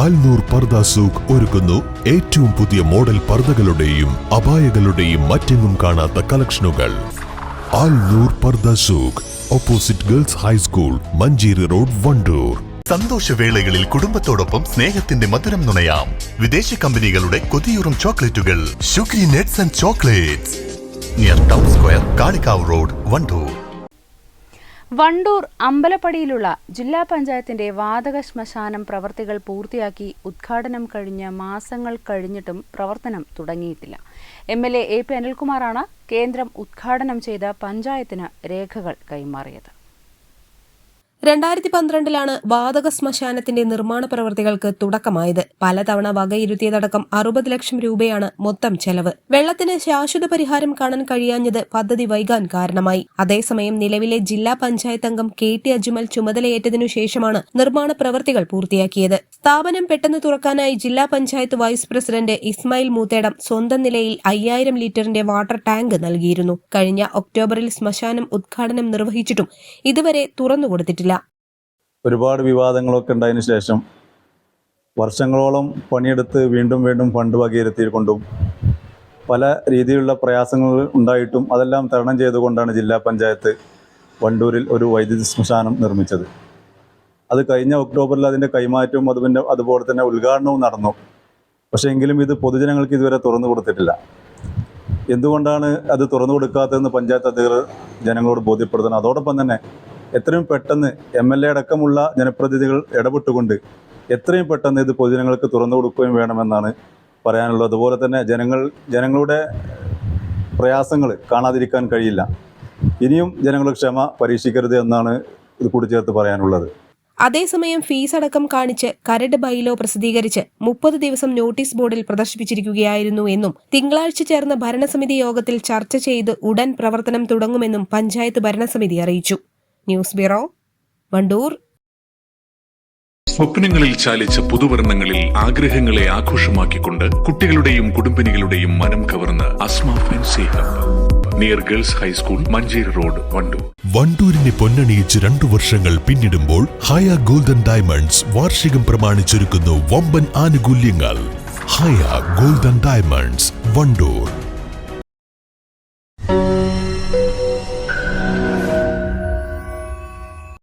ആൽനൂർ പർദ സൂഖ് ഒരുക്കുന്നു ഏറ്റവും പുതിയ മോഡൽ പർദകളുടെയും അപായകളുടെയും മറ്റെങ്ങും കാണാത്ത കളക്ഷനുകൾ. Alnoor Parda Souq opposite girls high school Manjeri road Wandoor. സന്തോഷവേളകളിൽ കുടുംബത്തോടൊപ്പം സ്നേഹത്തിന്റെ മധുരം നുണയാം. വിദേശ കമ്പനികളുടെ കൊതിയൂറും ചോക്ലേറ്റുകൾ. Sugary nets and chocolates. Near town square Kalikavu road Wandoor. Wandoor അമ്പലപ്പടിയിലുള്ള ജില്ലാ പഞ്ചായത്തിന്റെ വാതക ശ്മശാനം പ്രവർത്തികൾ പൂർത്തിയാക്കി ഉദ്ഘാടനം കഴിഞ്ഞ മാസങ്ങൾ കഴിഞ്ഞിട്ടും പ്രവർത്തനം തുടങ്ങിയിട്ടില്ല. M L A A P അനിൽകുമാറാണ് കേന്ദ്രം ഉദ്ഘാടനം ചെയ്ത പഞ്ചായത്തിന് രേഖകൾ കൈമാറിയത്. രണ്ടായിരത്തി പന്ത്രണ്ടിലാണ് വാതക ശ്മശാനത്തിന്റെ നിർമ്മാണ പ്രവൃത്തികൾക്ക് തുടക്കമായത്. പലതവണ വകയിരുത്തിയതടക്കം അറുപത് ലക്ഷം രൂപയാണ് മൊത്തം ചെലവ്. വെള്ളത്തിന് ശാശ്വത പരിഹാരം കാണാൻ കഴിയാഞ്ഞത് പദ്ധതി വൈകാൻ കാരണമായി. അതേസമയം നിലവിലെ ജില്ലാ പഞ്ചായത്ത് അംഗം കെ ടി അജ്മൽ ചുമതലയേറ്റതിനു ശേഷമാണ് നിർമ്മാണ പ്രവൃത്തികൾ പൂർത്തിയാക്കിയത്. സ്ഥാപനം പെട്ടെന്ന് തുറക്കാനായി ജില്ലാ പഞ്ചായത്ത് വൈസ് പ്രസിഡന്റ് ഇസ്മായിൽ മൂത്തേടം സ്വന്തം നിലയിൽ അയ്യായിരം ലിറ്ററിന്റെ വാട്ടർ ടാങ്ക് നൽകിയിരുന്നു. കഴിഞ്ഞ ഒക്ടോബറിൽ ശ്മശാനം ഉദ്ഘാടനം നിർവഹിച്ചിട്ടും ഇതുവരെ തുറന്നുകൊടുത്തിട്ടില്ല. ഒരുപാട് വിവാദങ്ങളൊക്കെ ഉണ്ടായതിന് ശേഷം വർഷങ്ങളോളം പണിയെടുത്ത് വീണ്ടും വീണ്ടും ഫണ്ട് വകയിരുത്തിക്കൊണ്ടും പല രീതിയിലുള്ള പ്രയാസങ്ങൾ ഉണ്ടായിട്ടും അതെല്ലാം തരണം ചെയ്തുകൊണ്ടാണ് ജില്ലാ പഞ്ചായത്ത് വണ്ടൂരിൽ ഒരു വൈദ്യുതി ശ്മശാനം നിർമ്മിച്ചത്. അത് കഴിഞ്ഞ ഒക്ടോബറിൽ അതിന്റെ കൈമാറ്റവും അതുപിന്നെ അതുപോലെ തന്നെ ഉദ്ഘാടനവും നടന്നു. പക്ഷേ എങ്കിലും ഇത് പൊതുജനങ്ങൾക്ക് ഇതുവരെ തുറന്നു കൊടുത്തിട്ടില്ല. എന്തുകൊണ്ടാണ് അത് തുറന്നു കൊടുക്കാത്തതെന്ന് പഞ്ചായത്ത് അധികൃതർ ജനങ്ങളോട് ബോധ്യപ്പെടുത്തണം അതോടൊപ്പം തന്നെ എത്രയും പെട്ടെന്ന് എം എൽ എ അടക്കമുള്ള ജനപ്രതിനിധികൾ ഇടപെട്ടുകൊണ്ട് എത്രയും പെട്ടെന്ന് ഇത് പൊതുജനങ്ങൾക്ക് തുറന്നു കൊടുക്കുകയും വേണമെന്നാണ് പറയാനുള്ളത്. അതുപോലെ തന്നെ ജനങ്ങൾ ജനങ്ങളുടെ പ്രയാസങ്ങൾ കാണാതിരിക്കാൻ കഴിയില്ല. ഇനിയും ജനങ്ങളുടെ ക്ഷമ പരീക്ഷിക്കരുത് എന്നാണ് ഇത് കൂട്ടിച്ചേർത്ത് പറയാനുള്ളത്. അതേസമയം ഫീസ് അടക്കം കാണിച്ച് കരട് ബൈലോ പ്രസിദ്ധീകരിച്ച് മുപ്പത് ദിവസം നോട്ടീസ് ബോർഡിൽ പ്രദർശിപ്പിച്ചിരിക്കുകയായിരുന്നു എന്നും തിങ്കളാഴ്ച ചേർന്ന ഭരണസമിതി യോഗത്തിൽ ചർച്ച ചെയ്ത് ഉടൻ പ്രവർത്തനം തുടങ്ങുമെന്നും പഞ്ചായത്ത് ഭരണസമിതി അറിയിച്ചു. News bureau Wandoor. സ്വപ്നങ്ങളിൽ ചാലിച്ച പുതുവർണങ്ങളിൽ ആഗ്രഹങ്ങളെ ആഘോഷമാക്കിക്കൊണ്ട് കുട്ടികളുടെയും കുടുംബിനികളുടെയും മനം കവർന്ന് Asma fancy hub. Near girls high school Manjeri road Wandoor. വണ്ടൂരിനെ പൊന്നണിയിച്ച് രണ്ടു വർഷങ്ങൾ പിന്നിടുമ്പോൾ ഹയ ഗോൾഡൻ ഡയമണ്ട്സ് വാർഷികം പ്രമാണിച്ചൊരുക്കുന്നു വമ്പൻ ആനുകൂല്യങ്ങൾ. Haya golden diamonds Wandoor.